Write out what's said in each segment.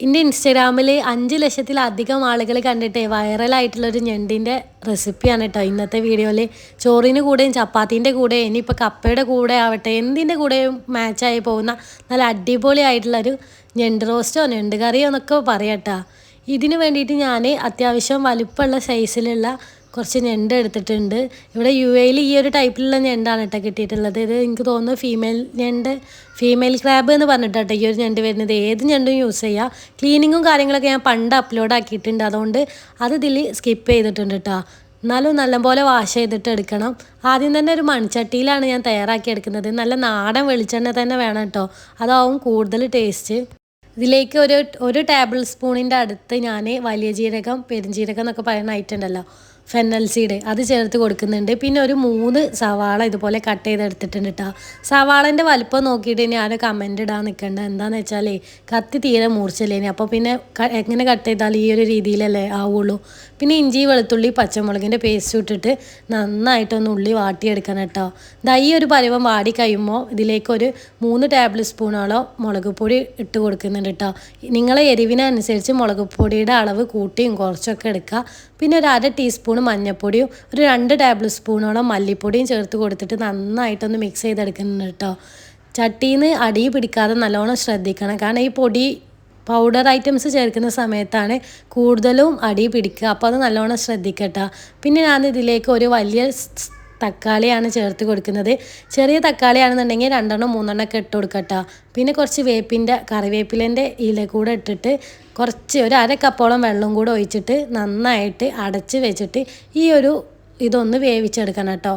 എന്റെ ഇൻസ്റ്റഗ്രാമിൽ അഞ്ച് ലക്ഷത്തിലധികം ആളുകൾ കണ്ടിട്ട് വൈറലായിട്ടുള്ളൊരു ഞണ്ടിന്റെ റെസിപ്പിയാണ് കേട്ടോ ഇന്നത്തെ വീഡിയോയിൽ ചോറിന്റെ കൂടെയും ചപ്പാത്തിന്റെ കൂടെ ഇനിയിപ്പോൾ കപ്പയുടെ കൂടെ ആവട്ടെ എന്തിന്റെ കൂടെയും മാച്ചായി പോകുന്ന നല്ല അടിപൊളിയായിട്ടുള്ളൊരു ഞണ്ട് റോസ്റ്റോ ഞണ്ട് കറിയോ എന്നൊക്കെ പറയട്ടോ ഇതിന് വേണ്ടിയിട്ട് ഞാൻ അത്യാവശ്യം വലുപ്പമുള്ള സൈസിലുള്ള കുറച്ച് ഞണ്ട് എടുത്തിട്ടുണ്ട്. ഇവിടെ യു എയിൽ ഈ ഒരു ടൈപ്പിലുള്ള ഞണ്ടാണ് കേട്ടോ കിട്ടിയിട്ടുള്ളത്. ഇത് എനിക്ക് തോന്നുന്നു ഫീമെയിൽ ഞണ്ട് ഫീമെയിൽ ക്രാബ് എന്ന് പറഞ്ഞിട്ടോ ഈ ഒരു ഞണ്ട് വരുന്നത്. ഏത് ഞണ്ടും യൂസ് ചെയ്യാം. ക്ലീനിങ്ങും കാര്യങ്ങളൊക്കെ ഞാൻ പണ്ട് അപ്ലോഡ് ആക്കിയിട്ടുണ്ട്. അതുകൊണ്ട് അത് ഇതിൽ സ്കിപ്പ് ചെയ്തിട്ടുണ്ട് കേട്ടോ. എന്നാലും നല്ലപോലെ വാഷ് ചെയ്തിട്ട് എടുക്കണം. ആദ്യം തന്നെ ഒരു മൺചട്ടിയിലാണ് ഞാൻ തയ്യാറാക്കി എടുക്കുന്നത്. നല്ല നാടൻ വെളിച്ചെണ്ണ തന്നെ വേണം കേട്ടോ. അതാവും കൂടുതൽ ടേസ്റ്റ് ഇതിലേക്ക് ഒരു ഒരു ടേബിൾ സ്പൂണിന്റെ അടുത്ത് ഞാൻ വലിയ ജീരകം പെരുംജീരകം എന്നൊക്കെ പറയുന്ന ഐറ്റം ഉണ്ടല്ലോ. ഫെന്നൽ സീഡ് അത് ചേർത്ത് കൊടുക്കുന്നുണ്ട്. പിന്നെ ഒരു മൂന്ന് സവാള ഇതുപോലെ കട്ട് ചെയ്തെടുത്തിട്ടുണ്ട് കേട്ടോ സവാളന്റെ വലുപ്പം നോക്കിയിട്ട് ഞാൻ കമന്റ് ഇടാൻ നിൽക്കേണ്ട എന്താണെന്ന് വെച്ചാലേ കത്തി തീരെ മൂർച്ചല്ലേനി അപ്പോൾ പിന്നെ എങ്ങനെ കട്ട് ചെയ്താൽ ഈ ഒരു രീതിയിലല്ലേ ആവുള്ളൂ. പിന്നെ ഇഞ്ചി വെളുത്തുള്ളി പച്ചമുളകിന്റെ പേസ്റ്റ് ഇട്ടിട്ട് നന്നായിട്ടൊന്ന് ഉള്ളി വാട്ടിയെടുക്കണം കേട്ടോ ഇതാ ഈ ഒരു പരുവം വാടി കഴിയുമ്പോൾ ഇതിലേക്ക് ഒരു മൂന്ന് ടേബിൾ സ്പൂണോളം മുളക് പൊടി ഇട്ട് കൊടുക്കുന്നുണ്ട് കേട്ടോ നിങ്ങളെ എരിവിനനുസരിച്ച് മുളക് പൊടിയുടെ അളവ് കൂട്ടിയും കുറച്ചൊക്കെ എടുക്കുക. പിന്നെ ഒരു അര ടീസ്പൂൺ മഞ്ഞൾപ്പൊടിയും ഒരു രണ്ട് ടേബിൾ സ്പൂണോളം മല്ലിപ്പൊടിയും ചേർത്ത് കൊടുത്തിട്ട് നന്നായിട്ടൊന്ന് മിക്സ് ചെയ്തെടുക്കുന്നുണ്ട് കേട്ടോ. ചട്ടിയിൽ നിന്ന് അടി പിടിക്കാതെ നല്ലോണം ശ്രദ്ധിക്കണം. കാരണം ഈ പൊടി പൗഡർ ഐറ്റംസ് ചേർക്കുന്ന സമയത്താണ് കൂടുതലും അടി പിടിക്കുക. അപ്പോൾ അത് നല്ലോണം ശ്രദ്ധിക്കട്ടോ. പിന്നെ ഞാൻ ഇതിലേക്ക് ഒരു വലിയ തക്കാളിയാണ് ചേർത്ത് കൊടുക്കുന്നത്. ചെറിയ തക്കാളിയാണെന്നുണ്ടെങ്കിൽ രണ്ടെണ്ണം മൂന്നെണ്ണം ഒക്കെ ഇട്ട് കൊടുക്കട്ടോ. പിന്നെ കുറച്ച് വേപ്പിന്റെ കറിവേപ്പിലേന്റെ ഇല കൂടെ ഇട്ടിട്ട് കുറച്ച് ഒരു അര കപ്പോളം വെള്ളം കൂടെ ഒഴിച്ചിട്ട് നന്നായിട്ട് അടച്ച് വെച്ചിട്ട് ഈ ഒരു ഇതൊന്ന് വേവിച്ചെടുക്കണം കേട്ടോ.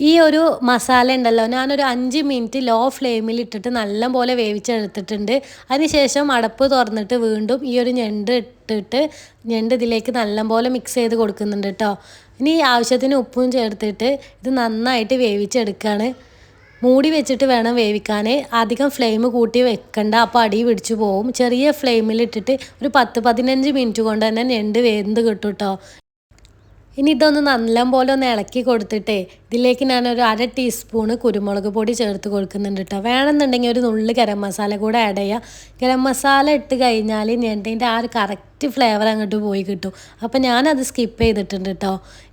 ഈ ഒരു മസാല ഉണ്ടല്ലോ ഞാനൊരു അഞ്ച് മിനിറ്റ് ലോ ഫ്ലെയിമിൽ ഇട്ടിട്ട് നല്ലപോലെ വേവിച്ചെടുത്തിട്ടുണ്ട്. അതിനുശേഷം അടപ്പ് തുറന്നിട്ട് വീണ്ടും ഈ ഒരു ഞണ്ട് ഇട്ടിട്ട് ഞണ്ട് ഇതിലേക്ക് നല്ലപോലെ മിക്സ് ചെയ്ത് കൊടുക്കുന്നുണ്ട് കേട്ടോ ഇനി ആവശ്യത്തിന് ഉപ്പും ചേർത്തിട്ട് ഇത് നന്നായിട്ട് വേവിച്ചെടുക്കുകയാണ് മൂടി വെച്ചിട്ട് വേണം വേവിക്കാൻ അധികം ഫ്ലെയിം കൂട്ടി വെക്കണ്ട അപ്പോൾ അടി പിടിച്ചു പോകും ചെറിയ ഫ്ലെയിമിലിട്ടിട്ട് ഒരു പത്ത് പതിനഞ്ച് മിനിറ്റ് കൊണ്ട് തന്നെ ഞണ്ട് വെന്ത് കിട്ടും കേട്ടോ ഇനി ഇതൊന്ന് നല്ലപോലെ ഒന്ന് ഇളക്കി കൊടുത്തിട്ടേ ഇതിലേക്ക് ഞാനൊരു അര ടീസ്പൂണ് കുരുമുളക് പൊടി ചേർത്ത് കൊടുക്കുന്നുണ്ട് കേട്ടോ വേണമെന്നുണ്ടെങ്കിൽ ഒരു നുള്ളി ഗരം മസാല കൂടെ ആഡ് ചെയ്യുക ഗരം മസാല ഇട്ട് കഴിഞ്ഞാൽ ഞണ്ടിന്റെ ആ ഒരു കറക്റ്റ് ഫ്ലേവർ അങ്ങോട്ട് പോയി കിട്ടും. അപ്പോൾ ഞാനത് സ്കിപ്പ് ചെയ്തിട്ടുണ്ട് കേട്ടോ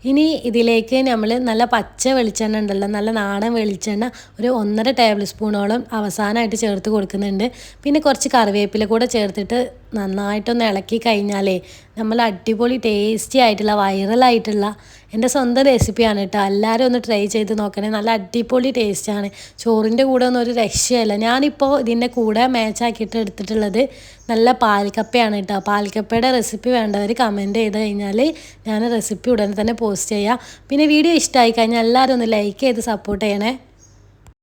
ഇനി ഇതിലേക്ക് നമ്മൾ നല്ല പച്ച വെളിച്ചെണ്ണ ഉണ്ടല്ലോ നല്ല നാടൻ വെളിച്ചെണ്ണ ഒരു ഒന്നര ടേബിൾ സ്പൂണോളം അവസാനമായിട്ട് ചേർത്ത് കൊടുക്കുന്നുണ്ട്. പിന്നെ കുറച്ച് കറിവേപ്പില കൂടെ ചേർത്തിട്ട് നന്നായിട്ടൊന്ന് ഇളക്കി കഴിഞ്ഞാലേ നമ്മൾ അടിപൊളി ടേസ്റ്റി ആയിട്ടുള്ള വൈറലായിട്ടുള്ള എന്റെ സ്വന്തം റെസിപ്പിയാണ് കേട്ടോ. എല്ലാവരും ഒന്ന് ട്രൈ ചെയ്ത് നോക്കണേ. നല്ല അടിപൊളി ടേസ്റ്റാണ് ചോറിന്റെ കൂടെ ഒന്നും ഒരു രക്ഷയല്ല. ഞാനിപ്പോൾ ഇതിന്റെ കൂടെ മാച്ചാക്കിയിട്ട് എടുത്തിട്ടുള്ളത് നല്ല പാൽക്കപ്പയാണ് കേട്ടോ. പാൽക്കപ്പയുടെ റെസിപ്പി വേണ്ടവർ കമന്റ് ചെയ്ത് കഴിഞ്ഞാൽ ഞാൻ റെസിപ്പി ഉടനെ തന്നെ പോസ്റ്റ് ചെയ്യാം. പിന്നെ വീഡിയോ ഇഷ്ടമായി കഴിഞ്ഞാൽ എല്ലാവരും ഒന്ന് ലൈക്ക് ചെയ്ത് സപ്പോർട്ട് ചെയ്യണേ.